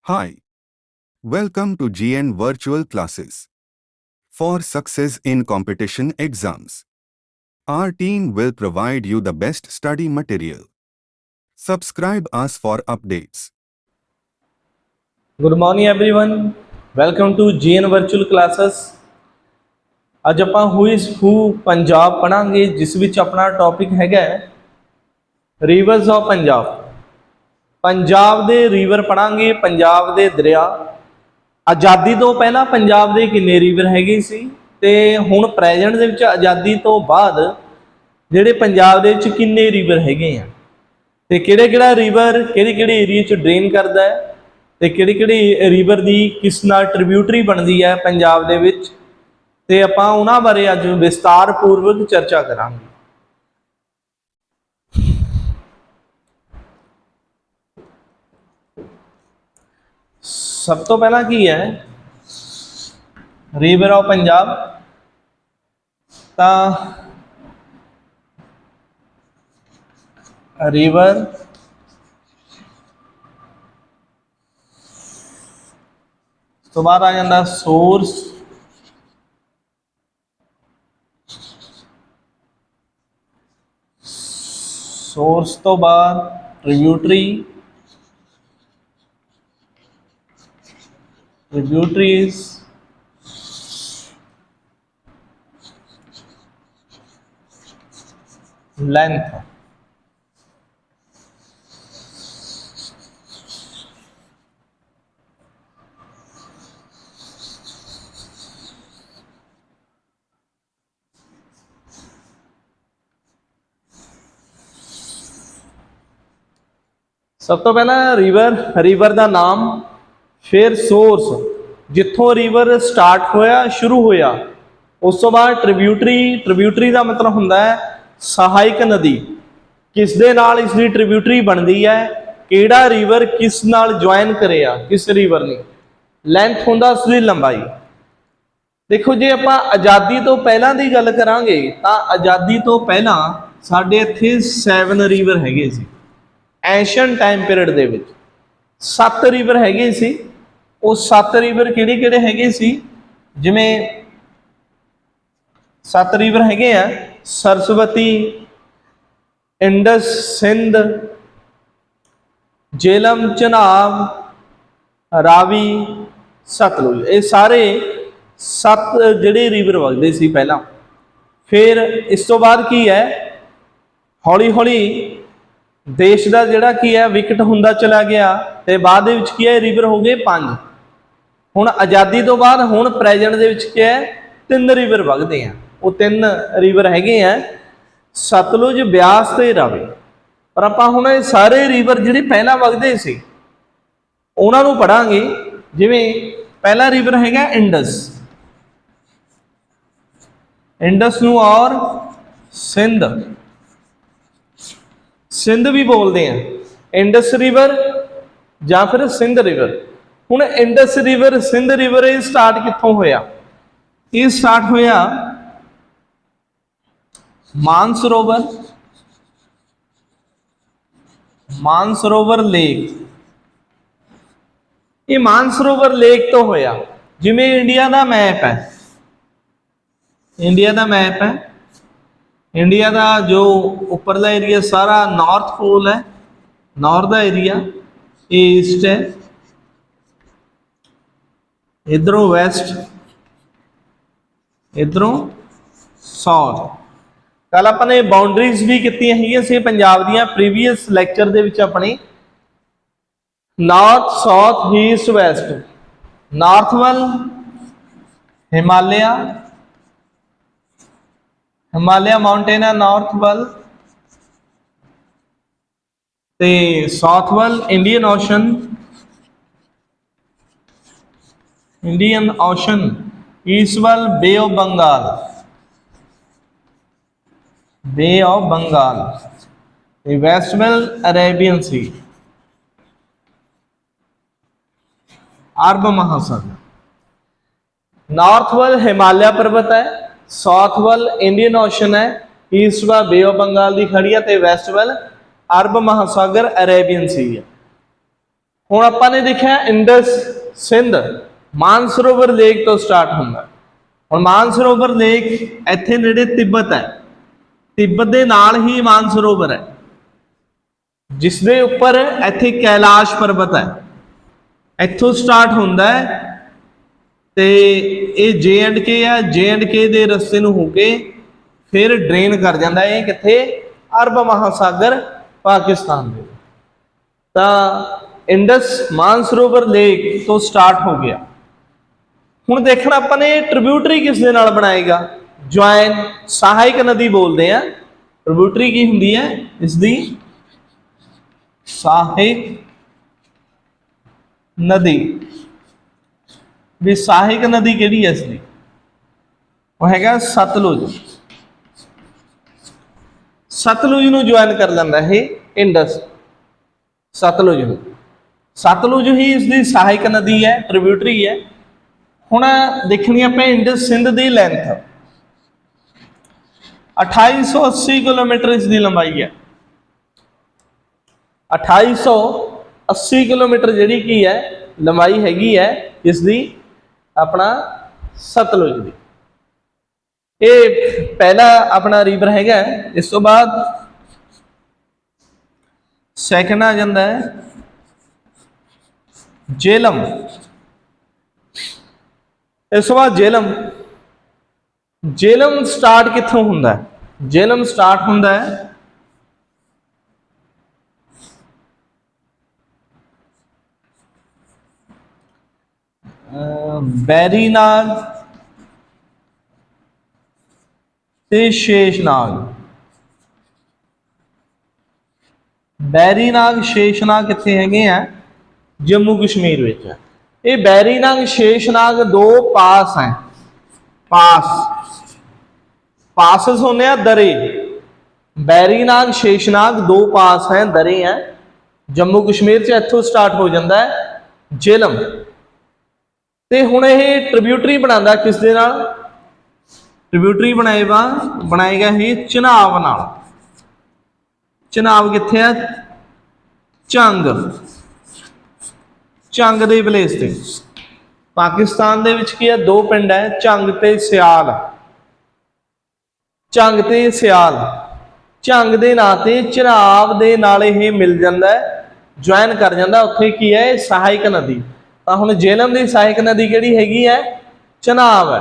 Hi. Welcome to GN Virtual Classes. For success in competition exams, our team will provide you the best study material. Subscribe us for updates. Good morning everyone welcome to GN virtual classes ਅੱਜ ਆਪਾਂ who is ਹੂ ਪੰਜਾਬ ਪੜਾਂਗੇ ਜਿਸ ਵਿੱਚ ਆਪਣਾ topic ਹੈਗਾ reverse of Punjab Punjab ਦੇ river ਪੜਾਂਗੇ, Punjab ਦੇ ਦਰਿਆ। ਆਜ਼ਾਦੀ ਤੋਂ ਪਹਿਲਾਂ ਪੰਜਾਬ ਦੇ ਕਿੰਨੇ ਰਿਵਰ ਹੈਗੇ ਸੀ ਤੇ ਹੁਣ ਪ੍ਰੈਜ਼ੈਂਟ ਦੇ ਵਿੱਚ ਆਜ਼ਾਦੀ ਤੋਂ ਬਾਅਦ ਜਿਹੜੇ ਪੰਜਾਬ ਦੇ ਵਿੱਚ ਕਿੰਨੇ ਰਿਵਰ ਹੈਗੇ ਆ? ਤੇ ਕਿਹੜੇ ਕਿਹੜਾ ਰਿਵਰ ਕਿਹੜੇ ਕਿਹੜੇ ਏਰੀਆ ਚ ਡਰੇਨ ਕਰਦਾ ਹੈ? ਤੇ ਕਿਹੜੀ ਕਿਹੜੀ ਰਿਵਰ ਦੀ ਕਿਸ ਨਾਲ ਟ੍ਰਿਬਿਊਟਰੀ ਬਣਦੀ ਹੈ ਪੰਜਾਬ ਦੇ ਵਿੱਚ? ਤੇ ਆਪਾਂ ਉਹਨਾਂ ਬਾਰੇ ਅੱਜ ਵਿਸਤਾਰ ਪੂਰਵਕ ਚਰਚਾ ਕਰਾਂਗੇ। ਸਭ ਤੋਂ ਪਹਿਲਾਂ ਕੀ ਹੈ? ਰਿਵਰ ਆਫ ਪੰਜਾਬ ਤਾਂ ਰਿਵਰ ਤੋਂ ਬਾਅਦ ਆ ਜਾਂਦਾ ਸੋਰਸ ਸੋਰਸ ਤੋਂ ਬਾਅਦ ਟ੍ਰਿਬਿਊਟਰੀ ਟ੍ਰਿਬਿਊਟਰੀਜ਼ length. ਸਭ ਤੋਂ ਪਹਿਲਾਂ ਰਿਵਰ ਰਿਵਰ ਦਾ ਨਾਮ ਫਿਰ ਸੋਰਸ ਜਿੱਥੋਂ ਰਿਵਰ ਸਟਾਰਟ ਹੋਇਆ, ਸ਼ੁਰੂ ਹੋਇਆ, ਉਸ ਤੋਂ ਬਾਅਦ ਟ੍ਰਿਬਿਊਟਰੀ ਟ੍ਰਿਬਿਊਟਰੀ ਦਾ ਮਤਲਬ ਹੁੰਦਾ ਹੈ ਸਹਾਇਕ ਨਦੀ। ਕਿਸ ਦੇ ਨਾਲ ਇਸ ਦੀ ਟ੍ਰਿਬਿਊਟਰੀ ਬਣਦੀ ਹੈ? ਕਿਹੜਾ ਰਿਵਰ ਕਿਸ ਨਾਲ ਜੁਆਇਨ ਕਰਿਆ, ਕਿਸ ਰਿਵਰ ਨੇ? ਲੈਂਥ ਹੁੰਦਾ ਉਸ ਦੀ ਲੰਬਾਈ। ਦੇਖੋ, ਜੇ ਆਪਾਂ ਆਜ਼ਾਦੀ ਤੋਂ ਪਹਿਲਾਂ ਦੀ ਗੱਲ ਕਰਾਂਗੇ, ਤਾਂ ਆਜ਼ਾਦੀ ਤੋਂ ਪਹਿਲਾਂ ਸਾਡੇ ਇੱਥੇ 7 ਰਿਵਰ ਹੈਗੇ ਸੀ। ਐਂਸ਼ੀਅੰਟ ਟਾਈਮ ਪੀਰੀਅਡ ਦੇ ਵਿੱਚ ਸੱਤ ਰਿਵਰ ਹੈਗੇ ਸੀ। ਉਹ ਸੱਤ ਰਿਵਰ ਕਿਹੜੇ ਕਿਹੜੇ ਹੈਗੇ ਸੀ? ਜਿਵੇਂ ਸੱਤ ਰਿਵਰ ਹੈਗੇ ਆ, ਸਰਸਵਤੀ, ਇੰਡਸ, ਸਿੰਧ ਜੇਲਮ ਚਨਾਬ, ਰਾਵੀ, ਸਤਲੁਜ। ਇਹ ਸਾਰੇ ਸੱਤ ਜਿਹੜੇ ਰਿਵਰ ਵਗਦੇ ਸੀ ਪਹਿਲਾਂ। ਫਿਰ ਇਸ ਤੋਂ ਬਾਅਦ ਕੀ ਹੈ? ਹੌਲੀ ਹੌਲੀ ਦੇਸ਼ ਦਾ ਜਿਹੜਾ ਕੀ ਹੈ, ਵਿਕਟ ਹੁੰਦਾ ਚਲਾ ਗਿਆ ਤੇ ਬਾਅਦ ਦੇ ਵਿੱਚ ਕੀ ਹੈ? ਰਿਵਰ ਹੋ ਗਏ ਪੰਜ। ਹੁਣ ਆਜ਼ਾਦੀ ਤੋਂ ਬਾਅਦ ਹੁਣ ਪ੍ਰੈਜ਼ੈਂਟ ਦੇ ਵਿੱਚ ਕੀ ਹੈ? ਤਿੰਨ ਰਿਵਰ ਵਗਦੇ ਆ। ਉਹ ਤਿੰਨ ਰਿਵਰ ਹੈਗੇ ਆ। ਸਤਲੁਜ, ਬਿਆਸ ਤੇ ਰਾਵੀ। ਪਰ ਆਪਾਂ ਹੁਣ ਇਹ ਸਾਰੇ ਰਿਵਰ ਜਿਹੜੇ ਪਹਿਲਾਂ ਵਗਦੇ ਸੀ, ਉਹਨਾਂ ਨੂੰ ਪੜਾਂਗੇ ਜਿਵੇਂ ਪਹਿਲਾ ਰਿਵਰ ਹੈਗਾ ਇੰਡਸ ਇੰਡਸ ਨੂੰ ਔਰ ਸਿੰਧ। ਸਿੰਧ ਵੀ ਬੋਲਦੇ ਆ। ਇੰਡਸ ਰਿਵਰ ਜਾਂ ਫਿਰ ਸਿੰਧ ਰਿਵਰ ਹੁਣ ਇੰਡਸ ਰਿਵਰ, ਸਿੰਧ ਰਿਵਰ ਇਹ ਸਟਾਰਟ ਕਿੱਥੋਂ ਹੋਇਆ? ਇਹ ਸਟਾਰਟ ਹੋਇਆ ਮਾਨਸਰੋਵਰ ਮਾਨਸਰੋਵਰ ਲੇਕ ਇਹ ਮਾਨਸਰੋਵਰ ਲੇਕ ਤੋਂ ਹੋਇਆ। ਜਿਵੇਂ ਇੰਡੀਆ ਦਾ ਮੈਪ ਹੈ। ਇੰਡੀਆ ਦਾ ਮੈਪ ਹੈ। ਇੰਡੀਆ ਦਾ ਜੋ ਉੱਪਰਲਾ ਏਰੀਆ ਸਾਰਾ ਨਾਰਥ ਪੋਲ ਹੈ। ਨਾਰਥ ਦਾ ਏਰੀਆ ਇਹ ਈਸਟ ਹੈ। ਇਧਰੋਂ ਵੈਸਟ, ਇਧਰੋਂ ਸਾਊਥ। ਕੱਲ ਆਪਾਂ ਨੇ ਬਾਉਂਡਰੀਜ਼ ਵੀ ਕੀਤੀਆਂ ਹੈਗੀਆਂ ਸੀ ਪੰਜਾਬ ਦੀਆਂ ਪ੍ਰੀਵੀਅਸ ਲੈਕਚਰ ਦੇ ਵਿੱਚ ਆਪਣੇ। North south east west north ਵੱਲ ਹਿਮਾਲਿਆ ਹਿਮਾਲਿਆ ਮਾਊਂਟੇਨ ਹੈ ਨਾਰਥ ਵੱਲ। ਤੇ ਸਾਊਥ ਵੱਲ Indian ocean Indian ocean east ਵੱਲ bay of Bengal bay of Bengal ਤੇ ਵੈਸਟ ਵੱਲ ਅਰੇਬੀਅਨ ਸੀ ਅਰਬ ਮਹਾਸਾਗਰ ਨਾਰਥ ਵੱਲ ਹਿਮਾਲਿਆ ਪਰਬਤ ਹੈ ਸਾਊਥ ਵੱਲ ਇੰਡੀਅਨ ਓਸ਼ਨ ਹੈ ਈਸਟ ਵੱਲ ਬੇ ਆਫ ਬੰਗਾਲ ਦੀ ਖੜੀ ਹੈ ਤੇ ਵੈਸਟ ਵੱਲ ਅਰਬ ਮਹਾਸਾਗਰ ਅਰੇਬੀਅਨ ਸੀ ਹੈ ਹੁਣ ਆਪਾਂ ਨੇ ਦੇਖਿਆ ਇੰਡਸ ਸਿੰਧ ਮਾਨਸਰੋਵਰ ਲੇਕ ਤੋਂ ਸਟਾਰਟ ਹੁੰਦਾ ਹੁਣ ਮਾਨਸਰੋਵਰ ਲੇਕ ਇੱਥੇ ਨੇੜੇ ਤਿੱਬਤ ਹੈ। ਤਿੱਬਤ ਦੇ ਨਾਲ ਹੀ ਮਾਨਸਰੋਵਰ ਹੈ। ਜਿਸ ਦੇ ਉੱਪਰ ਇੱਥੇ ਕੈਲਾਸ਼ ਪਰਬਤ ਹੈ। ਇੱਥੋਂ ਸਟਾਰਟ ਹੁੰਦਾ ਹੈ ਤੇ ਇਹ ਜੇ ਐਂਡ ਕੇ ਆ ਜੇ ਐਂਡ ਕੇ ਦੇ ਰਸਤੇ ਨੂੰ ਹੋ ਕੇ ਫਿਰ ਡਰੇਨ ਕਰ ਜਾਂਦਾ ਇਹ ਕਿੱਥੇ? ਅਰਬ ਮਹਾਸਾਗਰ, ਪਾਕਿਸਤਾਨ ਦੇ। ਤਾਂ ਇੰਡਸ ਮਾਨਸਰੋਵਰ ਲੇਕ ਤੋਂ ਸਟਾਰਟ ਹੋ ਗਿਆ। ਹੁਣ ਦੇਖਣਾ ਆਪਾਂ ਨੇ ਟ੍ਰਿਬਿਊਟਰੀ ਕਿਸ ਦੇ ਨਾਲ ਬਣਾਏਗਾ? ਜੁਆਇਨ ਸਹਾਇਕ ਨਦੀ ਬੋਲਦੇ ਆ। ਟ੍ਰਿਬਿਊਟਰੀ ਕੀ ਹੁੰਦੀ ਹੈ? ਇਸ ਦੀ ਸਹਾਇਕ ਨਦੀ। ਵੀ ਸਹਾਇਕ ਨਦੀ ਕਿਹੜੀ ਹੈ ਇਸ ਦੀ ਉਹ ਹੈਗਾ ਸਤਲੁਜ। ਸਤਲੁਜ ਨੂੰ ਜੁਆਇਨ ਕਰ ਲੈਂਦਾ ਇਹ ਇੰਡਸ ਸਤਲੁਜ ਨੂੰ। ਸਤਲੁਜ ਹੀ ਇਸ ਦੀ ਸਹਾਇਕ ਨਦੀ ਹੈ ਟ੍ਰਿਬਿਊਟਰੀ ਹੈ। ਹੁਣ ਦੇਖਣੀ ਆਪਾਂ ਇੰਡਸ ਸਿੰਧ ਦੀ ਲੈਂਥ 2880 ਕਿਲੋਮੀਟਰ ਇਸ ਦੀ ਲੰਬਾਈ ਹੈ। 2880 ਕਿਲੋਮੀਟਰ ਜਿਹੜੀ ਕੀ ਹੈ, ਲੰਬਾਈ ਹੈਗੀ ਹੈ ਇਸ ਦੀ ਆਪਣਾ ਸਤਲੁਜ ਦੀ। ਇਹ ਪਹਿਲਾ ਆਪਣਾ ਰੀਵਰ ਹੈਗਾ ਹੈ। ਇਸ ਤੋਂ ਬਾਅਦ ਸੈਕੰਡ ਆ ਜਾਂਦਾ ਹੈ, ਜੇਲਮ। ਇਸ ਤੋਂ ਬਾਅਦ ਜੇਲਮ। ਜੇਲਮ ਸਟਾਰਟ ਕਿੱਥੋਂ ਹੁੰਦਾ? ਹੈ ਜੇਲਮ ਸਟਾਰਟ ਹੁੰਦਾ ਹੈ ਬੈਰੀਨਾਗ ਤੇ ਸ਼ੇਸ਼ਨਾਗ ਬੈਰੀਨਾਗ ਸ਼ੇਸ਼ਨਾਗ ਕਿੱਥੇ ਹੈਗੇ ਆ? ਜੰਮੂ ਕਸ਼ਮੀਰ ਵਿੱਚ। ਹੈ। ਇਹ ਬੈਰੀਨਾਗ ਸ਼ੇਸ਼ਨਾਗ ਦੋ ਪਾਸ ਹੈ। ਪਾਸ। ਪਾਸਸ ਹੁੰਦੇ ਆ ਦਰੇ। ਬੈਰੀਨਾਗ ਸ਼ੇਸ਼ਨਾਗ ਦੋ ਪਾਸ ਹੈ, ਦਰੇ ਹੈ। ਜੰਮੂ ਕਸ਼ਮੀਰ ਚ ਇੱਥੋਂ ਸਟਾਰਟ ਹੋ ਜਾਂਦਾ ਹੈ, ਜੇਲਮ। ਤੇ ਹੁਣ ਇਹ ਟ੍ਰਿਬਿਊਟਰੀ ਬਣਾਉਂਦਾ ਕਿਸ ਦੇ ਨਾਲ? ਟ੍ਰਿਬਿਊਟਰੀ ਬਣਾਏਗਾ ਬਣਾਏਗਾ ਇਹ ਚਨਾਬ ਨਾਲ। ਚਨਾਬ ਕਿੱਥੇ ਆ? ਚੰਗ। ਚੰਗ ਦੇ ਪਲੇਸ ਤੇ। ਪਾਕਿਸਤਾਨ ਦੇ ਵਿੱਚ ਕੀ ਹੈ? ਦੋ ਪਿੰਡ ਹੈ ਚੰਗ ਤੇ ਸਿਆਲ। ਚੰਗ ਤੇ ਸਿਆਲ। ਚੰਗ ਦੇ ਨਾਂ ਤੇ ਚਨਾਬ ਦੇ ਨਾਲ ਇਹ ਮਿਲ ਜਾਂਦਾ ਜੁਆਇਨ ਕਰ ਜਾਂਦਾ ਉੱਥੇ ਕੀ ਹੈ? ਸਹਾਇਕ ਨਦੀ। ਤਾਂ ਹੁਣ ਜੇਲਮ ਦੀ ਸਹਾਇਕ ਨਦੀ ਕਿਹੜੀ ਹੈਗੀ ਹੈ? ਚਨਾਬ ਹੈ।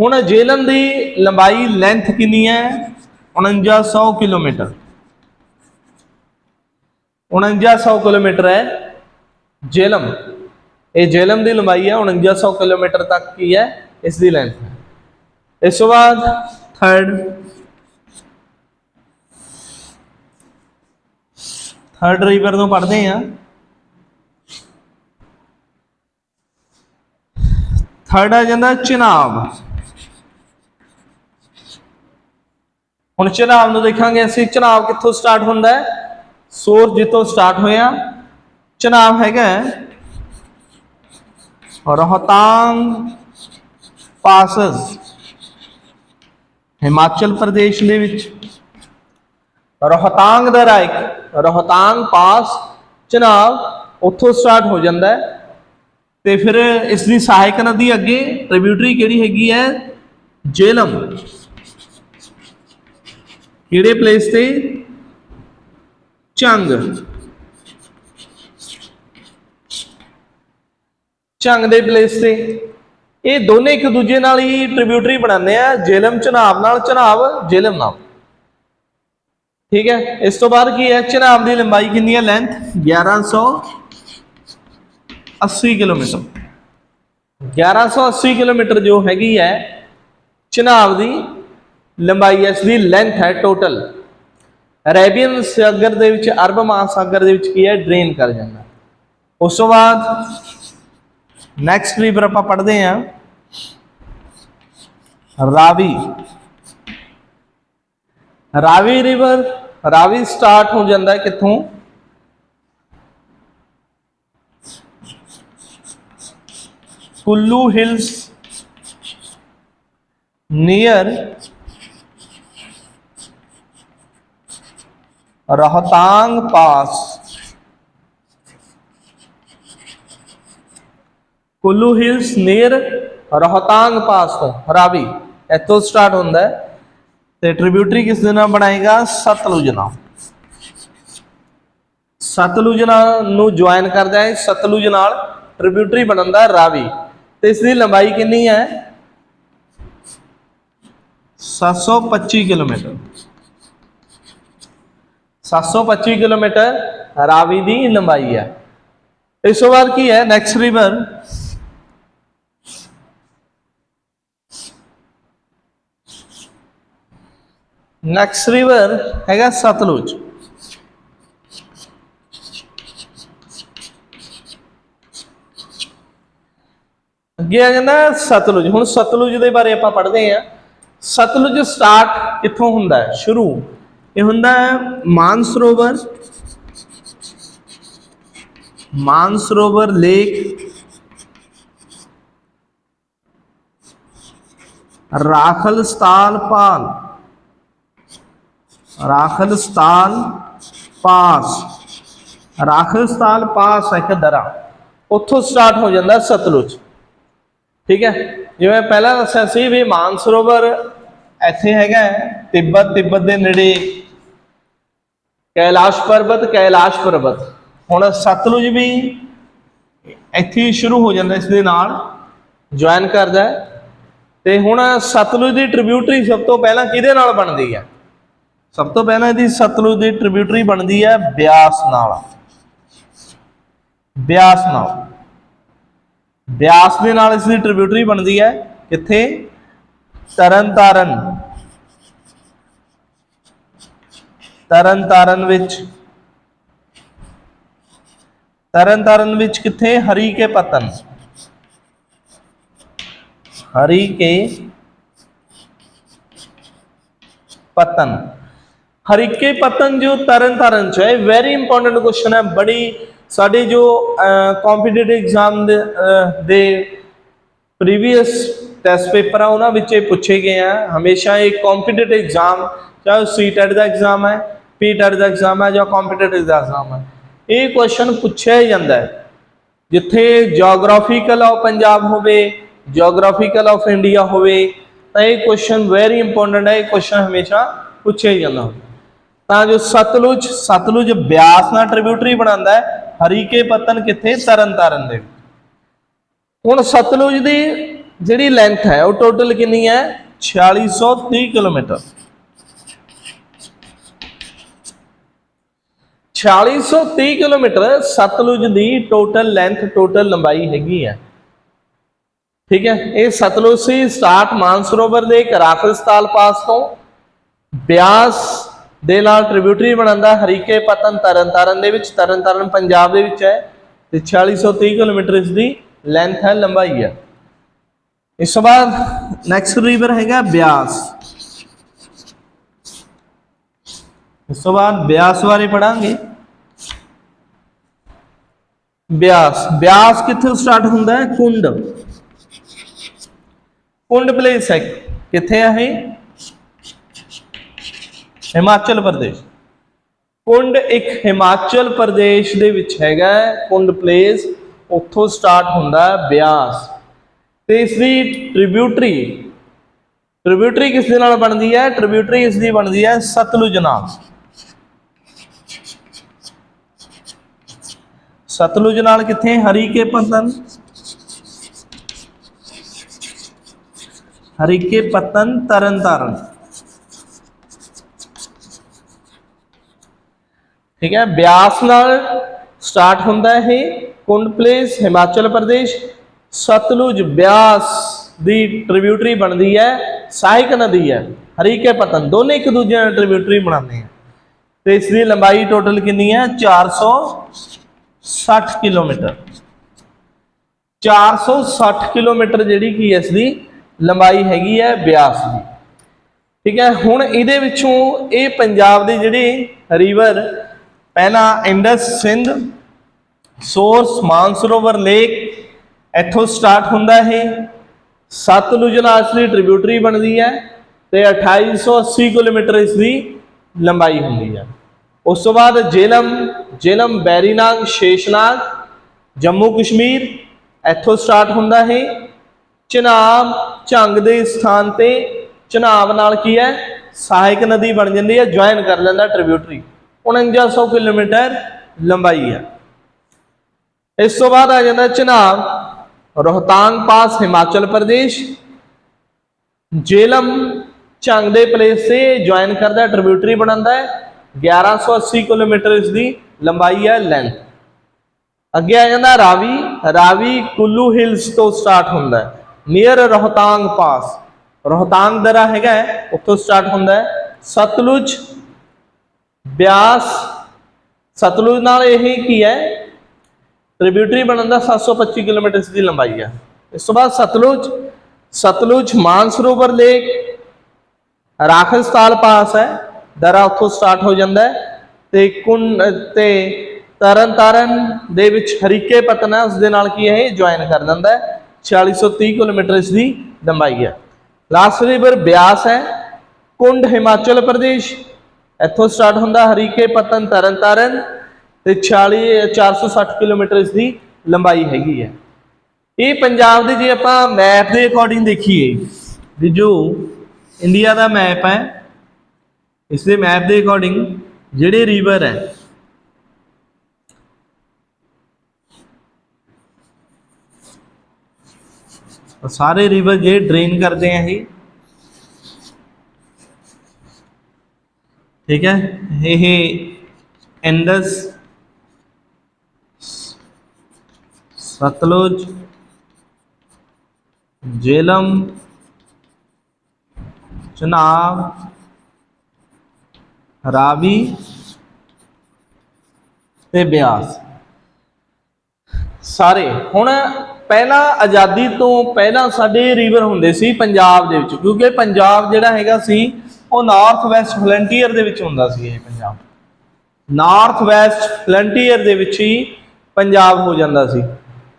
ਹੁਣ ਜੇਲਮ ਦੀ ਲੰਬਾਈ ਲੈਂਥ ਕਿੰਨੀ ਹੈ? 4900 ਕਿਲੋਮੀਟਰ। 4900 ਕਿਲੋਮੀਟਰ ਹੈ। ਜੇਲਮ। ਇਹ ਜੇਲਮ ਦੀ ਲੰਬਾਈ ਹੈ 4900 ਕਿਲੋਮੀਟਰ ਤੱਕ ਕੀ ਹੈ? ਇਸ ਦੀ ਲੈਂਥ ਹੈ। ਇਸ ਤੋਂ ਬਾਅਦ ਥਰਡ ਥਰਡ ਰਿਵਰ ਨੂੰ ਪੜ੍ਹਦੇ ਆ ਥਰਡ ਆ ਜਾਂਦਾ ਚਨਾਬ। ਹੁਣ ਚਨਾਬ ਨੂੰ ਦੇਖਾਂਗੇ ਅਸੀਂ। ਚਨਾਬ ਕਿੱਥੋਂ ਸਟਾਰਟ ਹੁੰਦਾ ਹੈ? ਸੋਰਸ ਜਿੱਥੋਂ ਸਟਾਰਟ ਹੋਇਆ। ਚਨਾਬ ਹੈਗਾ ਰੋਹਤਾਂਗ ਪਾਸਸ ਹਿਮਾਚਲ ਪ੍ਰਦੇਸ਼ ਦੇ ਵਿੱਚ ਰੋਹਤਾਂਗ ਦਾ ਰਾਇਕ ਰੋਹਤਾਂਗ ਪਾਸ ਚਨਾਬ ਉੱਥੋਂ ਸਟਾਰਟ ਹੋ ਜਾਂਦਾ ਹੈ ਤੇ ਫਿਰ ਇਸ ਦੀ ਸਹਾਇਕ ਨਦੀ ਅੱਗੇ ਟ੍ਰਿਬਿਊਟਰੀ ਕਿਹੜੀ ਹੈਗੀ ਹੈ ਜੇਲਮ ਕਿਹੜੇ ਪਲੇਸ ਤੇ ਚੰਗ ਝੰਗ ਦੇ ਪਲੇਸ ਤੇ। ਇਹ ਦੋਨੇ ਇੱਕ ਦੂਜੇ ਨਾਲ ਹੀ ਟ੍ਰਿਬਿਊਟਰੀ ਬਣਾਉਂਦੇ ਆ। ਜੇਲਮ ਚਨਾਬ ਨਾਲ ਚਨਾਬ, ਜੇਲਮ ਨਾਲ। ਠੀਕ ਹੈ? ਇਸ ਤੋਂ ਬਾਅਦ ਕੀ ਹੈ? ਚਨਾਬ ਦੀ ਲੰਬਾਈ ਕਿੰਨੀ ਹੈ? Length 1180 kilometre. 1180 ਕਿਲੋਮੀਟਰ ਜੋ ਹੈਗੀ ਹੈ, ਚਨਾਬ ਦੀ ਲੰਬਾਈ ਇਸ ਦੀ ਲੈਂਥ ਹੈ ਟੋਟਲ ਅਰੇਬੀਅਨ ਸਾਗਰ ਦੇ ਵਿੱਚ, ਅਰਬ ਮਹਾਸਾਗਰ ਦੇ ਵਿੱਚ ਕੀ ਹੈ? ਡਰੇਨ ਕਰ ਜਾਂਦਾ। ਉਸ ਤੋਂ ਬਾਅਦ ਨੈਕਸਟ ਰਿਵਰ ਆਪਾਂ ਪੜ੍ਹਦੇ ਹਾਂ ਰਾਵੀ ਰਾਵੀ ਰਿਵਰ ਰਾਵੀ ਸਟਾਰਟ ਹੋ ਜਾਂਦਾ ਹੈ ਕਿੱਥੋਂ Kullu hills near Rohtang pass Kullu hills near Rohtang pass ਤੋਂ ਰਾਵੀ ਇੱਥੋਂ ਸਟਾਰਟ ਹੁੰਦਾ ਹੈ ਤੇ ਟ੍ਰਿਬਿਊਟਰੀ ਕਿਸ ਦੇ ਨਾਲ ਬਣਾਏਗਾ ਸਤਲੁਜ ਨਾਲ ਸਤਲੁਜ ਨਾਲ ਨੂੰ ਜੁਆਇਨ ਕਰਦਾ ਹੈ ਸਤਲੁਜ ਨਾਲ ਟ੍ਰਿਬਿਊਟਰੀ ਬਣਦਾ ਹੈ ਰਾਵੀ। ਤੇ ਇਸ ਦੀ ਲੰਬਾਈ ਕਿੰਨੀ ਹੈ? 725 ਕਿਲੋਮੀਟਰ। 725 ਕਿਲੋਮੀਟਰ ਰਾਵੀ ਦੀ ਲੰਬਾਈ ਹੈ। ਇਸ ਤੋਂ ਬਾਅਦ ਕੀ ਹੈ? ਨੈਕਸਟ ਰਿਵਰ ਨੈਕਸਟ ਰਿਵਰ ਹੈਗਾ ਸਤਲੁਜ। ਅੱਗੇ ਆ ਜਾਂਦਾ ਸਤਲੁਜ। ਹੁਣ ਸਤਲੁਜ ਦੇ ਬਾਰੇ ਆਪਾਂ ਪੜ੍ਹਦੇ ਹਾਂ। ਸਤਲੁਜ ਸਟਾਰਟ ਕਿੱਥੋਂ ਹੁੰਦਾ ਹੈ? ਸ਼ੁਰੂ। ਇਹ ਹੁੰਦਾ ਹੈ ਮਾਨਸਰੋਵਰ ਮਾਨਸਰੋਵਰ ਲੇਕ। ਰਾਖਲ ਸਤਾਲ ਪਾਲ। ਰਾਖਲਸਤਾਲ ਪਾਸ। ਰਾਖਲਸਤਾਲ ਪਾਸ ਹੈ ਇੱਕ ਦਰਾ। ਉੱਥੋਂ ਸਟਾਰਟ ਹੋ ਜਾਂਦਾ ਸਤਲੁਜ। ਠੀਕ ਹੈ? ਜਿਵੇਂ ਪਹਿਲਾਂ ਦੱਸਿਆ ਸੀ ਵੀ ਮਾਨਸਰੋਵਰ ਇੱਥੇ ਹੈਗਾ ਹੈ, ਤਿੱਬਤ ਤਿੱਬਤ ਦੇ ਨੇੜੇ। ਕੈਲਾਸ਼ ਪਰਬਤ ਕੈਲਾਸ਼ ਪਰਬਤ। ਹੁਣ ਸਤਲੁਜ ਵੀ ਇੱਥੇ ਹੀ ਸ਼ੁਰੂ ਹੋ ਜਾਂਦਾ ਇਸ ਦੇ ਨਾਲ। ਜੁਆਇਨ ਕਰਦਾ ਹੈ। ਤੇ ਹੁਣ ਸਤਲੁਜ ਦੀ ਟ੍ਰਿਬਿਊਟਰੀ ਸਭ ਤੋਂ ਪਹਿਲਾਂ ਕਿਹਦੇ ਨਾਲ ਬਣਦੀ ਹੈ? ਸਭ ਤੋਂ ਪਹਿਲਾਂ ਇਹਦੀ ਸਤਲੁਜ ਦੀ ਟ੍ਰਿਬਿਊਟਰੀ ਬਣਦੀ ਹੈ ਬਿਆਸ ਨਾਲ। ਬਿਆਸ ਨਾਲ। ਬਿਆਸ ਦੇ ਨਾਲ ਇਸ ਦੀ ਟ੍ਰਿਬਿਊਟਰੀ ਬਣਦੀ ਹੈ ਕਿੱਥੇ? ਤਰਨਤਾਰਨ। ਤਰਨ ਤਾਰਨ ਵਿੱਚ। ਤਰਨ ਤਾਰਨ ਵਿੱਚ ਕਿੱਥੇ? ਹਰੀ ਕੇ ਪਤਨ। ਹਰੀ ਕੇ ਪਤਨ। ਹਰੀਕੇ ਪਤਨ ਜੋ ਤਰਨ ਤਾਰਨ ਚ ਹੈ। ਵੈਰੀ ਇੰਪੋਰਟੈਂਟ ਕੁਐਸਚਨ ਹੈ। ਬੜੀ ਸਾਡੇ ਜੋ ਕੰਪੀਟੀਟਿਵ ਐਗਜ਼ਾਮ ਦੇ ਦੇ ਪ੍ਰੀਵੀਅਸ ਟੈਸਟ ਪੇਪਰ ਆ, ਉਹਨਾਂ ਵਿੱਚ ਇਹ ਪੁੱਛੇ ਗਏ ਆ। ਹਮੇਸ਼ਾ ਇਹ ਕੰਪੀਟੀਟਿਵ ਐਗਜ਼ਾਮ ਚਾਹੇ ਸੀਟੈਟ ਦਾ ਐਗਜ਼ਾਮ ਹੈ ਪੀਟੈਟ ਦਾ ਐਗਜ਼ਾਮ ਹੈ ਜਾਂ ਕੰਪੀਟੀਟਿਵ ਦਾ ਐਗਜ਼ਾਮ ਹੈ। ਇਹ ਕੁਐਸਚਨ ਪੁੱਛਿਆ ਹੀ ਜਾਂਦਾ ਹੈ। ਜਿੱਥੇ ਜੀਓਗ੍ਰਾਫੀਕਲ ਆਫ ਪੰਜਾਬ ਹੋਵੇ ਜੀਓਗ੍ਰਾਫੀਕਲ ਆਫ ਇੰਡੀਆ ਹੋਵੇ, ਤਾਂ ਇਹ ਕੁਐਸਚਨ ਵੈਰੀ ਇੰਪੋਰਟੈਂਟ ਹੈ। ਇਹ ਕੁਐਸਚਨ ਹਮੇਸ਼ਾ ਪੁੱਛਿਆ ਹੀ ਜਾਂਦਾ ਹੁੰਦਾ ਤਾਂ ਜੋ ਸਤਲੁਜ ਸਤਲੁਜ ਬਿਆਸ ਨਾਲ ਟ੍ਰਿਬਿਊਟਰੀ ਬਣਾਉਂਦਾ ਹੈ, ਹਰੀਕੇ ਪਤਨ ਕਿੱਥੇ? ਤਰਨ ਤਾਰਨ ਦੇ ਹੁਣ ਸਤਲੁਜ ਦੀ ਜਿਹੜੀ ਲੈਂਥ ਹੈ, ਉਹ ਟੋਟਲ ਕਿੰਨੀ ਹੈ? 4630 ਕਿਲੋਮੀਟਰ। 4630 ਕਿਲੋਮੀਟਰ ਸਤਲੁਜ ਦੀ ਟੋਟਲ ਲੈਂਥ ਟੋਟਲ ਲੰਬਾਈ ਹੈਗੀ ਹੈ। ਠੀਕ ਹੈ? ਇਹ ਸਤਲੁਜ ਸੀ ਸਟਾਰਟ ਮਾਨਸਰੋਵਰ ਦੇ ਇੱਕ ਰਾਖਲਸਤਾਲ ਪਾਸ ਤੋਂ। ਬਿਆਸ ਦੇ ਨਾਲ ਟ੍ਰਿਬਿਊਟਰੀ ਬਣਾਉਂਦਾ ਹਰੀਕੇ ਪਤਨ ਤਰਨਤਾਰਨ ਦੇ ਵਿੱਚ ਤਰਨਤਾਰਨ ਪੰਜਾਬ ਦੇ ਵਿੱਚ ਹੈ ਤੇ 4630 ਕਿਲੋਮੀਟਰ ਇਸ ਦੀ ਲੈਂਥ ਹੈ, ਲੰਬਾਈ ਹੈ। ਇਸ ਤੋਂ ਬਾਅਦ ਨੈਕਸਟ ਰਿਵਰ ਹੈਗਾ ਬਿਆਸ। ਇਸ ਤੋਂ ਬਾਅਦ ਬਿਆਸ ਬਾਰੇ ਪੜਾਂਗੇ ਬਿਆਸ ਬਿਆਸ ਕਿੱਥੇ ਸਟਾਰਟ ਹੁੰਦਾ ਹੈ? ਕੁੰਡ। ਕੁੰਡ ਪਲੇਸ ਹੈ। ਕਿੱਥੇ ਹੈ ਇਹ? ਹਿਮਾਚਲ ਪ੍ਰਦੇਸ਼। ਕੁੰਡ ਇੱਕ ਹਿਮਾਚਲ ਪ੍ਰਦੇਸ਼ ਦੇ ਵਿੱਚ ਹੈਗਾ ਕੁੰਡ ਪਲੇਸ ਉੱਥੋਂ ਸਟਾਰਟ ਹੁੰਦਾ ਬਿਆਸ। ਤੇ ਇਸ ਦੀ ਟ੍ਰਿਬਿਊਟਰੀ ਟ੍ਰਿਬਿਊਟਰੀ ਕਿਸ ਦੇ ਨਾਲ ਬਣਦੀ ਹੈ? ਟ੍ਰਿਬਿਊਟਰੀ ਇਸ ਦੀ ਬਣਦੀ ਹੈ ਸਤਲੁਜ ਨਾਲ। ਸਤਲੁਜ ਨਾਲ ਕਿੱਥੇ? ਹਰੀਕੇ ਪਤਨ ਹਰੀਕੇ ਪਤਨ ਤਰਨ ਤਾਰਨ ਠੀਕ ਹੈ? ਬਿਆਸ ਨਾਲ ਸਟਾਰਟ ਹੁੰਦਾ ਹੈ ਇਹ ਕੁੰਡ ਪਲੇਸ ਹਿਮਾਚਲ ਪ੍ਰਦੇਸ਼। ਸਤਲੁਜ ਬਿਆਸ ਦੀ ਟ੍ਰਿਬਿਊਟਰੀ ਬਣਦੀ ਹੈ, ਸਹਾਇਕ ਨਦੀ ਹੈ, ਹਰੀਕੇ ਪਤਨ। ਦੋਨੇ ਇੱਕ ਦੂਜੇ ਨਾਲ ਟ੍ਰਿਬਿਊਟਰੀ ਬਣਾਉਂਦੇ ਆ। ਤੇ ਇਸ ਦੀ ਲੰਬਾਈ ਟੋਟਲ ਕਿੰਨੀ ਹੈ? 460 ਕਿਲੋਮੀਟਰ। 460 ਕਿਲੋਮੀਟਰ ਜਿਹੜੀ ਕੀ ਹੈ ਇਸ ਦੀ? ਲੰਬਾਈ ਹੈਗੀ ਹੈ ਬਿਆਸ ਦੀ। ਠੀਕ ਹੈ? ਹੁਣ ਇਹਦੇ ਵਿੱਚੋਂ ਇਹ ਪੰਜਾਬ ਦੇ ਜਿਹੜੀ ਰਿਵਰ ਪਹਿਲਾ Indus Sindh, source Mansarovar lake, ਇੱਥੋਂ ਸਟਾਰਟ ਹੁੰਦਾ ਹੈ ਸਤਲੁਜ ਨਾਲ ਇਸ ਦੀ ਟ੍ਰਿਬਿਊਟਰੀ ਬਣਦੀ ਹੈ ਤੇ 2880 ਕਿਲੋਮੀਟਰ ਇਸ ਦੀ ਲੰਬਾਈ ਹੁੰਦੀ ਹੈ। ਉਸ ਤੋਂ ਬਾਅਦ ਜੇਲਮ ਜੇਲਮ, ਬੈਰੀਨਾਗ, ਸ਼ੇਸ਼ਨਾਗ, ਜੰਮੂ ਕਸ਼ਮੀਰ, ਇੱਥੋਂ ਸਟਾਰਟ ਹੁੰਦਾ ਹੈ ਚਨਾਬ, ਝੰਗ ਦੇ ਸਥਾਨ ਤੇ, ਚਨਾਬ ਨਾਲ ਕੀ ਹੈ? ਸਹਾਇਕ ਨਦੀ ਬਣ ਜਾਂਦੀ ਹੈ ਜੁਆਇਨ ਕਰ ਲੈਂਦਾ ਟ੍ਰਿਬਿਊਟਰੀ 4900 ਕਿਲੋਮੀਟਰ ਲੰਬਾਈ ਹੈ। ਇਸ ਤੋਂ ਬਾਅਦ ਆ ਜਾਂਦਾ ਚਨਾਬ ਰੋਹਤਾਂਗ ਪਾਸ ਹਿਮਾਚਲ ਪ੍ਰਦੇਸ਼। ਜੇਲਮ ਝੰਗ ਦੇ ਪਲੇਸ ਤੇ ਜੁਆਇਨ ਕਰਦਾ ਟ੍ਰਿਬਿਊਟਰੀ ਬਣਾਉਂਦਾ ਹੈ। 1180 ਕਿਲੋਮੀਟਰ ਇਸ ਦੀ ਲੰਬਾਈ ਹੈ ਲੈਂਥ ਅੱਗੇ ਆ ਜਾਂਦਾ ਰਾਵੀ ਰਾਵੀ ਕੁੱਲੂ ਹਿਲਸ ਤੋਂ ਸਟਾਰਟ ਹੁੰਦਾ ਹੈ। Near Rohtang pass. ਰੋਹਤਾਂਗ ਦਰਾ ਹੈਗਾ ਹੈ, ਉੱਥੋਂ ਸਟਾਰਟ ਹੁੰਦਾ ਹੈ। ਸਤਲੁਜ ਬਿਆਸ ਸਤਲੁਜ ਨਾਲ ਇਹ ਕੀ ਹੈ? ਟ੍ਰਿਬਿਊਟਰੀ ਬਣਨ ਦਾ 725 ਕਿਲੋਮੀਟਰ ਇਸ ਦੀ ਲੰਬਾਈ ਹੈ ਇਸ ਤੋਂ ਬਾਅਦ ਸਤਲੁਜ ਸਤਲੁਜ ਮਾਨਸਰੋਵਰ ਲੇਕ ਰਾਖਸਤਾਲ ਪਾਸ ਹੈ। ਦਰਾ ਉੱਥੋਂ ਸਟਾਰਟ ਹੋ ਜਾਂਦਾ ਹੈ ਤੇ ਕੁਨ, ਤੇ ਤਰਨ ਤਾਰਨ ਦੇ ਵਿੱਚ ਹਰੀਕੇ ਪਤਨ ਹੈ ਉਸ ਦੇ ਨਾਲ ਕੀ ਹੈ ਜੁਆਇਨ ਕਰ ਦਿੰਦਾ ਹੈ। 4630 ਕਿਲੋਮੀਟਰ ਇਸ ਦੀ ਲੰਬਾਈ ਹੈ ਲਾਸਟ ਰਿਵਰ ਬਿਆਸ ਹੈ। ਕੁੰਡ ਹਿਮਾਚਲ ਪ੍ਰਦੇਸ਼ ਇੱਥੋਂ ਸਟਾਰਟ ਹੁੰਦਾ ਹਰੀਕੇ ਪਤਨ ਤਰਨ ਤਾਰਨ ਤੇ 40 460 ਕਿਲੋਮੀਟਰ ਇਸ ਦੀ ਲੰਬਾਈ ਹੈਗੀ ਹੈ। ਇਹ ਪੰਜਾਬ ਦੇ ਜੇ ਆਪਾਂ ਮੈਪ ਦੇ ਅਕੋਰਡਿੰਗ ਦੇਖੀਏ, ਵੀ ਜੋ ਇੰਡੀਆ ਦਾ ਮੈਪ ਹੈ, ਇਸ ਦੇ ਮੈਪ ਦੇ ਅਕੋਰਡਿੰਗ ਜਿਹੜੇ ਰਿਵਰ ਹੈ ਸਾਰੇ ਰਿਵਰ ਜੇ ਡਰੇਨ ਕਰਦੇ ਆ ਇਹ ਠੀਕ ਹੈ? ਇਹ ਇੰਡਸ ਸਤਲੁਜ ਜੇਲਮ ਚਨਾਬ ਰਾਵੀ ਤੇ ਬਿਆਸ ਸਾਰੇ, ਹੁਣ ਪਹਿਲਾਂ ਆਜ਼ਾਦੀ ਤੋਂ ਪਹਿਲਾਂ ਸਾਡੇ ਰਿਵਰ ਹੁੰਦੇ ਸੀ ਪੰਜਾਬ ਦੇ ਵਿੱਚ, ਕਿਉਂਕਿ ਪੰਜਾਬ ਜਿਹੜਾ ਹੈਗਾ ਸੀ ਉਹ ਨਾਰਥ ਵੈਸਟ ਫਲੰਟੀਅਰ ਦੇ ਵਿੱਚ ਹੁੰਦਾ ਸੀ ਇਹ ਪੰਜਾਬ। ਨਾਰਥ ਵੈਸਟ ਫਲੰਟੀਅਰ ਦੇ ਵਿੱਚ ਹੀ ਪੰਜਾਬ ਹੋ ਜਾਂਦਾ ਸੀ।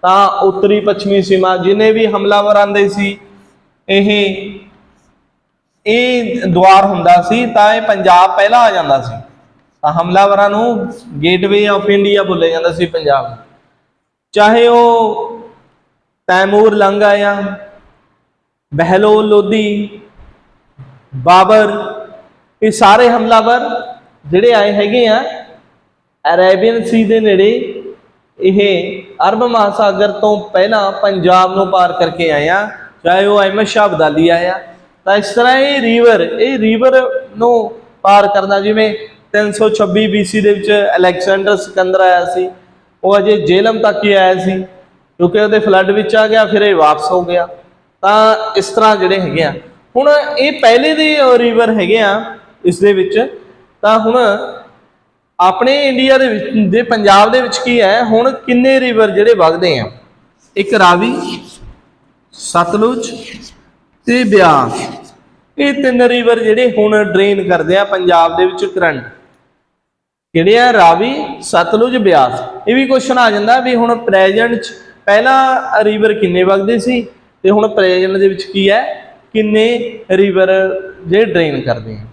ਤਾਂ ਉੱਤਰੀ ਪੱਛਮੀ ਸੀਮਾ ਜਿਨੇ ਵੀ ਹਮਲਾਵਰ ਆਂਦੇ ਸੀ, ਇਹ ਇਹ ਦੁਆਰ ਹੁੰਦਾ ਸੀ, ਤਾਂ ਇਹ ਪੰਜਾਬ ਪਹਿਲਾਂ ਆ ਜਾਂਦਾ ਸੀ। ਤਾਂ ਹਮਲਾਵਰਾਂ ਨੂੰ ਗੇਟਵੇ ਆਫ ਇੰਡੀਆ ਬੋਲਿਆ ਜਾਂਦਾ ਸੀ ਪੰਜਾਬ ਚਾਹੇ ਉਹ ਤੈਮੂਰ ਲੰਗ ਆਇਆ, ਬਹਿਲੋਲ ਲੋਧੀ ਬਾਬਰ, ਇਹ ਸਾਰੇ ਹਮਲਾਵਰ ਜਿਹੜੇ ਆਏ ਹੈਗੇ ਆ ਅਰੇਬੀਅਨ ਸੀ ਦੇ ਨੇੜੇ, ਇਹ ਅਰਬ ਮਹਾਸਾਗਰ ਤੋਂ ਪਹਿਲਾਂ ਪੰਜਾਬ ਨੂੰ ਪਾਰ ਕਰਕੇ ਆਇਆ ਚਾਹੇ ਉਹ ਅਹਿਮਦ ਸ਼ਾਹ ਅਬਦਾਲੀ ਆਇਆ ਤਾਂ ਇਸ ਤਰ੍ਹਾਂ ਇਹ ਰਿਵਰ ਇਹ ਰਿਵਰ ਨੂੰ ਪਾਰ ਕਰਨਾ, ਜਿਵੇਂ 326 BC ਦੇ ਵਿੱਚ ਅਲੈਗਜ਼ੈਂਡਰ ਸਿਕੰਦਰ ਆਇਆ ਸੀ, ਉਹ ਅਜੇ ਜੇਲਮ ਤੱਕ ਹੀ ਆਇਆ ਸੀ, ਕਿਉਂਕਿ ਉਹਦੇ ਫਲੱਡ ਵਿੱਚ ਆ ਗਿਆ, ਫਿਰ ਇਹ ਵਾਪਸ ਹੋ ਗਿਆ। ਤਾਂ ਇਸ ਤਰ੍ਹਾਂ ਜਿਹੜੇ ਹੈਗੇ ਆ। ਹੁਣ ਇਹ ਪਹਿਲੇ ਦੇ ਰਿਵਰ ਹੈਗੇ ਆ ਇਸ ਦੇ ਵਿੱਚ, ਤਾਂ ਹੁਣ ਆਪਣੇ ਇੰਡੀਆ ਦੇ ਵਿੱਚ, ਦੇ ਪੰਜਾਬ ਦੇ ਵਿੱਚ ਕੀ ਹੈ, ਹੁਣ ਕਿੰਨੇ ਰਿਵਰ ਜਿਹੜੇ ਵਗਦੇ ਆ? ਇੱਕ ਰਾਵੀ, ਸਤਲੁਜ ਤੇ ਬਿਆਸ। ਇਹ ਤਿੰਨ ਰਿਵਰ ਜਿਹੜੇ ਹੁਣ ਡਰੇਨ ਕਰਦੇ ਆ ਪੰਜਾਬ ਦੇ ਵਿੱਚ ਕਰੰਟ ਕਿਹੜੇ ਆ? ਰਾਵੀ, ਸਤਲੁਜ, ਬਿਆਸ। ਇਹ ਵੀ ਕੁਐਸਚਨ ਆ ਜਾਂਦਾ ਵੀ ਹੁਣ ਪ੍ਰੈਜ਼ੈਂਟ ਚ ਪਹਿਲਾਂ ਰਿਵਰ ਕਿੰਨੇ ਵਗਦੇ ਸੀ ਤੇ ਹੁਣ ਪ੍ਰੈਜ਼ੈਂਟ ਦੇ ਵਿੱਚ ਕੀ ਹੈ? ਕਿੰਨੇ ਰਿਵਰ ਜੇ ਡਰੇਨ ਕਰਦੇ ਆ।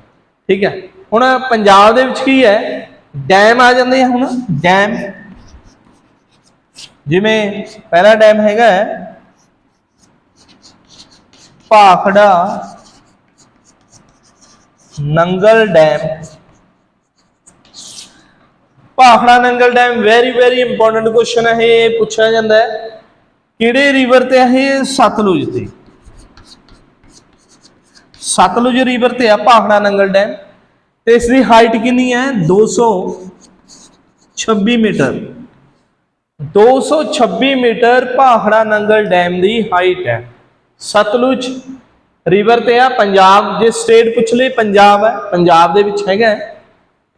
ਠੀਕ ਹੈ। ਹੁਣ ਪੰਜਾਬ ਦੇ ਵਿੱਚ ਕੀ ਹੈ? ਡੈਮ ਆ ਜਾਂਦੇ ਆ ਹੁਣ। ਡੈਮ ਜਿਵੇਂ ਪਹਿਲਾ ਡੈਮ ਹੈਗਾ ਹੈ। Bhakra Nangal dam Bhakra Nangal dam very very important question ਹੈ। ਇਹ ਪੁੱਛਿਆ ਜਾਂਦਾ ਹੈ। ਕਿਹੜੇ ਰਿਵਰ ਤੇ ਹੈ ਇਹ? ਸਤਲੁਜ ਤੇ। ਸਤਲੁਜ ਰਿਵਰ ਤੇ ਆ ਭਾਖੜਾ ਨੰਗਲ ਡੈਮ ਤੇ ਇਸ ਦੀ ਹਾਈਟ ਕਿੰਨੀ ਹੈ? 226 metre. 226 metre Bhakra Nangal dam ਦੀ ਹਾਈਟ ਹੈ। ਸਤਲੁਜ ਰਿਵਰ ਤੇ ਆ ਪੰਜਾਬ, ਜੇ ਸਟੇਟ ਪੁੱਛ ਲਈ ਪੰਜਾਬ ਹੈ, ਪੰਜਾਬ ਦੇ ਵਿੱਚ ਹੈਗਾ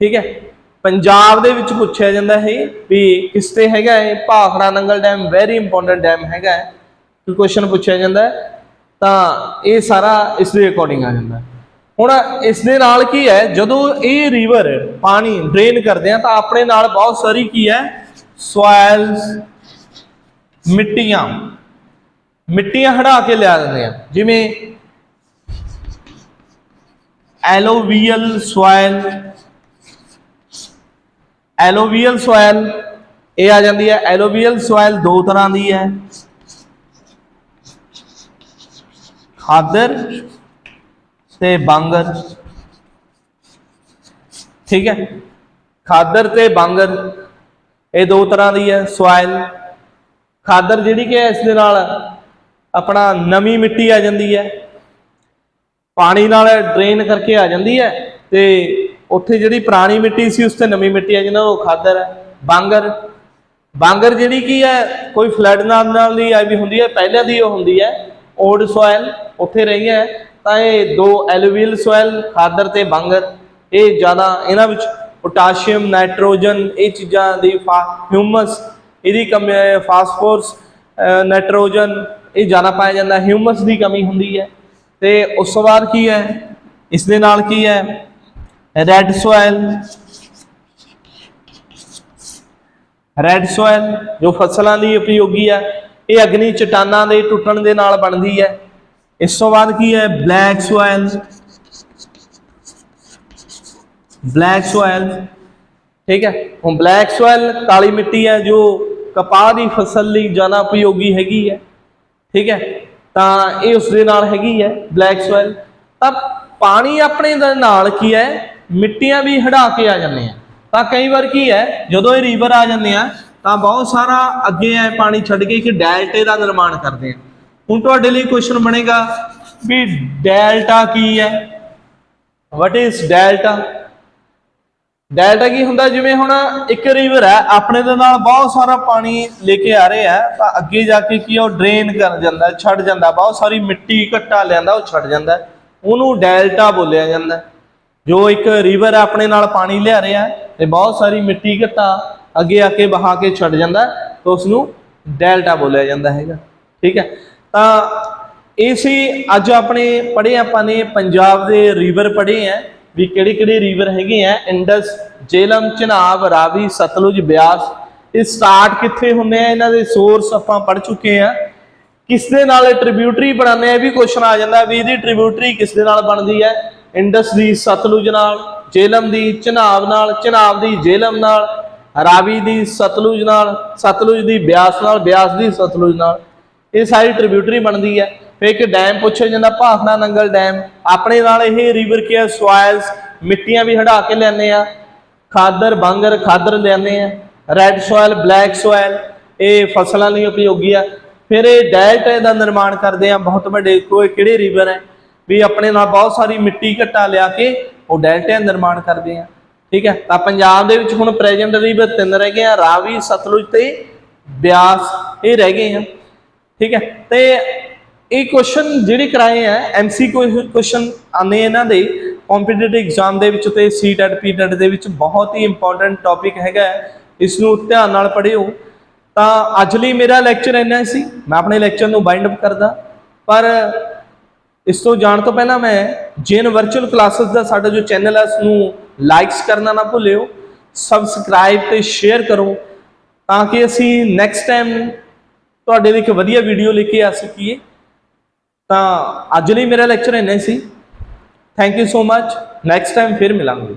ਠੀਕ ਹੈ। ਪੰਜਾਬ ਦੇ ਵਿੱਚ ਪੁੱਛਿਆ ਜਾਂਦਾ ਹੈ ਵੀ ਕਿਸ ਤੇ ਹੈਗਾ ਇਹ Bhakra Nangal dam very important dam ਹੈਗਾ ਹੈ। ਕੁਐਸਚਨ ਪੁੱਛਿਆ ਜਾਂਦਾ ਹੈ। ਤਾਂ ਇਹ ਸਾਰਾ ਇਸ ਦੇ ਅਕੋਰਡਿੰਗ ਆ ਜਾਂਦਾ। ਹੁਣ ਇਸ ਦੇ ਨਾਲ ਕੀ ਹੈ, ਜਦੋਂ ਇਹ ਰਿਵਰ ਪਾਣੀ ਡਰੇਨ ਕਰਦੇ ਆ ਤਾਂ ਆਪਣੇ ਨਾਲ ਬਹੁਤ ਸਾਰੀ ਕੀ ਹੈ ਸੋਇਲਸ ਮਿੱਟੀਆਂ ਮਿੱਟੀਆਂ ਹਟਾ ਕੇ ਲਿਆ ਦਿੰਦੇ ਆ। ਜਿਵੇਂ ਐਲੋਵੀਅਲ ਸੋਇਲ ਐਲੋਵੀਅਲ ਸੋਇਲ ਇਹ ਆ ਜਾਂਦੀ ਹੈ। ਐਲੋਵੀਅਲ ਸੋਇਲ ਦੋ ਤਰ੍ਹਾਂ ਦੀ ਹੈ। ਖਾਦਰ ਤੇ ਬਾਂਗਰ ਠੀਕ ਹੈ ਖਾਦਰ ਤੇ ਬਾਂਗਰ ਇਹ ਦੋ ਤਰ੍ਹਾਂ ਦੀ ਹੈ ਸੋਇਲ ਖਾਦਰ ਜਿਹੜੀ ਕਿ ਹੈ ਇਸ ਦੇ ਨਾਲ ਆਪਣਾ ਨਵੀਂ ਮਿੱਟੀ ਆ ਜਾਂਦੀ ਹੈ ਪਾਣੀ ਨਾਲ ਡਰੇਨ ਕਰਕੇ ਆ ਜਾਂਦੀ ਹੈ ਤੇ ਉੱਥੇ ਜਿਹੜੀ ਪੁਰਾਣੀ ਮਿੱਟੀ ਸੀ ਉਸ ਤੇ ਨਵੀਂ ਮਿੱਟੀ ਆ ਜਾਂਦਾ ਉਹ ਖਾਦਰ ਹੈ ਬਾਂਗਰ ਬਾਂਗਰ ਜਿਹੜੀ ਕੀ ਹੈ ਕੋਈ ਫਲੱਡ ਨਾਲ ਨਾਲ ਦੀ ਆਈ ਵੀ ਹੁੰਦੀ ਹੈ ਪਹਿਲਾਂ ਦੀ ਉਹ ਹੁੰਦੀ ਹੈ ਓਡ ਸੋਇਲ ਉੱਥੇ ਰਹੀ ਹੈ, ਤਾਂ ਇਹ ਦੋ ਐਲੂਵੀਅਲ ਸੋਇਲ ਖਾਦਰ ਤੇ ਬਾਂਗਰ, ਇਹ ਜ਼ਿਆਦਾ ਇਹਨਾਂ ਵਿੱਚ ਪੋਟਾਸ਼ੀਅਮ ਨਾਈਟ੍ਰੋਜਨ ਇਹ ਚੀਜ਼ਾਂ ਦੀ ਹਿਊਮਸ ਇਹਦੀ ਕਮੀ ਫਾਸਫੋਰਸ ਨਾਈਟ੍ਰੋਜਨ ਇਹ ਜ਼ਿਆਦਾ ਪਾਇਆ ਜਾਂਦਾ ਹਿਊਮਸ ਦੀ ਕਮੀ ਹੁੰਦੀ ਹੈ। ਤੇ ਉਸ ਤੋਂ ਬਾਅਦ ਕੀ ਹੈ? ਇਸ ਦੇ ਨਾਲ ਕੀ ਹੈ? ਰੈੱਡ ਸੋਇਲ ਰੈੱਡ ਸੋਇਲ ਜੋ ਫਸਲਾਂ ਲਈ ਉਪਯੋਗੀ ਹੈ ਇਹ ਅਗਨੀ ਚਟਾਨਾਂ ਦੇ ਟੁੱਟਣ ਦੇ ਨਾਲ ਬਣਦੀ ਹੈ। ਇਸ ਤੋਂ ਬਾਅਦ ਕੀ ਹੈ? ਬਲੈਕ ਸੋਇਲ ਬਲੈਕ ਸੋਇਲ ਠੀਕ ਹੈ। ਹੁਣ ਬਲੈਕ ਸੋਇਲ ਕਾਲੀ ਮਿੱਟੀ ਹੈ ਜੋ ਕਪਾਹ ਦੀ ਫਸਲ ਲਈ ਜ਼ਿਆਦਾ ਉਪਯੋਗੀ ਹੈਗੀ ਹੈ। ਠੀਕ ਹੈ। ਤਾਂ ਇਹ ਉਸ ਦੇ ਨਾਲ ਹੈਗੀ ਹੈ ਬਲੈਕ ਸੋਇਲ ਤਾਂ ਪਾਣੀ ਆਪਣੇ ਦੇ ਨਾਲ ਕੀ ਹੈ? ਮਿੱਟੀਆਂ ਵੀ ਹਟਾ ਕੇ ਆ ਜਾਂਦੇ ਆ। ਤਾਂ ਕਈ ਵਾਰ ਕੀ ਹੈ? ਜਦੋਂ ਇਹ ਰੀਵਰ ਆ ਜਾਂਦੇ ਆ ਤਾਂ ਬਹੁਤ ਸਾਰਾ ਅੱਗੇ ਹੈ ਪਾਣੀ ਛੱਡ ਕੇ ਇੱਕ ਡੈਲਟੇ ਦਾ ਨਿਰਮਾਣ ਕਰਦੇ ਆ। ਹੁਣ ਤੁਹਾਡੇ ਲਈ ਕੁਐਸਚਨ ਬਣੇਗਾ ਵੀ ਡੈਲਟਾ ਕੀ ਹੈ ਵਾਟ ਇਜ਼ ਡੈਲਟਾ? ਡੈਲਟਾ ਕੀ ਹੁੰਦਾ? ਜਿਵੇਂ ਹੁਣ ਇੱਕ ਰਿਵਰ ਹੈ ਆਪਣੇ ਦੇ ਨਾਲ ਬਹੁਤ ਸਾਰਾ ਪਾਣੀ ਲੈ ਕੇ ਆ ਰਿਹਾ ਤਾਂ ਅੱਗੇ ਜਾ ਕੇ ਕੀ ਆ, ਉਹ ਡਰੇਨ ਕਰ ਜਾਂਦਾ ਛੱਡ ਜਾਂਦਾ ਬਹੁਤ ਸਾਰੀ ਮਿੱਟੀ ਇਕੱਠਾ ਲਿਆਂਦਾ ਉਹ ਛੱਡ ਜਾਂਦਾ। ਉਹਨੂੰ ਡੈਲਟਾ ਬੋਲਿਆ ਜਾਂਦਾ। ਜੋ ਇੱਕ ਰਿਵਰ ਆਪਣੇ ਨਾਲ ਪਾਣੀ ਲਿਆ ਰਿਹਾ ਹੈ ਤੇ ਬਹੁਤ ਸਾਰੀ ਮਿੱਟੀ ਇਕੱਠਾ ਅੱਗੇ ਆ ਕੇ ਬਹਾ ਕੇ ਛੱਡ ਜਾਂਦਾ ਹੈ, ਤਾਂ ਉਸ ਨੂੰ ਡੈਲਟਾ ਬੋਲਿਆ ਜਾਂਦਾ ਹੈਗਾ। ਠੀਕ ਹੈ? ਤਾਂ ਇਹ ਸੀ ਅੱਜ ਆਪਣੇ ਪੜ੍ਹੇ ਆਪਾਂ ਨੇ ਪੰਜਾਬ ਦੇ ਰਿਵਰ ਪੜ੍ਹੇ ਆ ਵੀ ਕਿਹੜੇ ਕਿਹੜੇ ਰਿਵਰ ਹੈਗੇ ਆ ਇੰਡਸ ਜੇਲਮ ਚਨਾਬ ਰਾਵੀ ਸਤਲੁਜ ਬਿਆਸ। ਇਹ ਸਟਾਰਟ ਕਿੱਥੇ ਹੁੰਦੇ ਆ? ਇਹਨਾਂ ਦੇ ਸੋਰਸ ਆਪਾਂ ਪੜ੍ਹ ਚੁੱਕੇ ਆ ਕਿਸ ਦੇ ਨਾਲ ਟ੍ਰਿਬਿਊਟਰੀ ਬਣਾਉਂਦੇ ਆ? ਇਹ ਵੀ ਕੁਐਸਚਨ ਆ ਜਾਂਦਾ ਵੀ ਇਹਦੀ ਟ੍ਰਿਬਿਊਟਰੀ ਕਿਸ ਦੇ ਨਾਲ ਬਣਦੀ ਹੈ? ਇੰਡਸ ਦੀ ਸਤਲੁਜ ਨਾਲ ਜੇਲਮ ਦੀ ਚਨਾਬ ਨਾਲ ਚਨਾਬ ਦੀ ਜੇਲਮ ਨਾਲ ਰਾਵੀ ਦੀ ਸਤਲੁਜ ਨਾਲ, ਸਤਲੁਜ ਦੀ ਬਿਆਸ ਨਾਲ, ਬਿਆਸ ਦੀ ਸਤਲੁਜ ਨਾਲ। ਇਹ ਸਾਰੀ ਟ੍ਰਿਬਿਊਟਰੀ ਬਣਦੀ ਹੈ। ਫਿਰ ਇੱਕ ਡੈਮ ਪੁੱਛਿਆ ਜਾਂਦਾ, ਭਾਖੜਾ ਨੰਗਲ ਡੈਮ ਆਪਣੇ ਨਾਲ ਇਹ ਰਿਵਰ ਕੀ ਸੋਇਲਸ ਮਿੱਟੀਆਂ ਵੀ ਹਟਾ ਕੇ ਲੈਂਦੇ ਆ। ਖਾਦਰ, ਬਾਂਗਰ, ਖਾਦਰ ਲਿਆਉਂਦੇ ਆ। ਰੈੱਡ ਸੋਇਲ ਬਲੈਕ ਸੋਇਲ ਇਹ ਫਸਲਾਂ ਲਈ ਉਪਯੋਗੀ ਆ। ਫਿਰ ਇਹ ਡੈਲਟਾ ਦਾ ਨਿਰਮਾਣ ਕਰਦੇ ਆ। ਬਹੁਤ ਵੱਡੇ ਕੋਈ ਕਿਹੜੇ ਰਿਵਰ ਹੈ। ਵੀ ਆਪਣੇ ਨਾਲ ਬਹੁਤ ਸਾਰੀ ਮਿੱਟੀ ਘਟਾ ਲਿਆ ਕੇ ਉਹ ਡੈਲਟਾ ਦਾ ਨਿਰਮਾਣ ਕਰਦੇ ਆ। ਠੀਕ ਹੈ? ਤਾਂ ਪੰਜਾਬ ਦੇ ਵਿੱਚ ਹੁਣ ਪ੍ਰੈਜ਼ੈਂਟ ਰਿਵਰ ਤਿੰਨ ਰਹਿ ਗਏ ਆ ਰਾਵੀ ਸਤਲੁਜ ਤੇ ਬਿਆਸ ਇਹ ਰਹਿ ਗਏ ਆ। ਠੀਕ ਹੈ? ਤੇ ਇਹ ਕੁਐਸਚਨ ਜਿਹੜੇ ਕਰਾਏ ਆ ਐਮਸੀ ਕੁਐਸਚਨ ਆਨੇ ਇਹਨਾਂ ਦੇ। ਕੰਪੀਟੀਟਿਵ ਐਗਜ਼ਾਮ ਦੇ ਵਿੱਚ ਤੇ ਸੀਟੈਟ ਪੀਟੈਟ ਦੇ ਵਿੱਚ ਬਹੁਤ ਹੀ ਇੰਪੋਰਟੈਂਟ ਟੌਪਿਕ ਹੈਗਾ ਇਸ ਨੂੰ ਧਿਆਨ ਨਾਲ ਪੜ੍ਹਿਓ। ਤਾਂ ਅੱਜ ਲਈ ਮੇਰਾ ਲੈਕਚਰ ਇੰਨਾ ਸੀ। ਮੈਂ ਆਪਣੇ ਲੈਕਚਰ ਨੂੰ ਬਾਈਂਡ ਅਪ ਕਰਦਾ। ਪਰ ਇਸ ਤੋਂ ਜਾਣ ਤੋਂ ਪਹਿਲਾਂ ਮੈਂ ਜੇਨ ਵਰਚੁਅਲ ਕਲਾਸਿਸ ਦਾ ਸਾਡਾ ਜੋ ਚੈਨਲ ਹੈ ਉਸ ਨੂੰ ਲਾਈਕਸ ਕਰਨਾ ਨਾ ਭੁੱਲਿਓ ਸਬਸਕ੍ਰਾਈਬ ਤੇ ਸ਼ੇਅਰ ਕਰੋ, ਤਾਂ ਕਿ ਅਸੀਂ ਨੈਕਸਟ ਟਾਈਮ ਤੁਹਾਡੇ ਲਈ ਇੱਕ ਵਧੀਆ ਵੀਡੀਓ ਲੈ ਕੇ ਆ ਸਕੀਏ। ਤਾਂ ਅੱਜ ਲਈ ਮੇਰਾ ਲੈਕਚਰ ਇੰਨਾ ਹੀ ਸੀ। Thank you so much next time ਫਿਰ ਮਿਲਾਂਗੇ।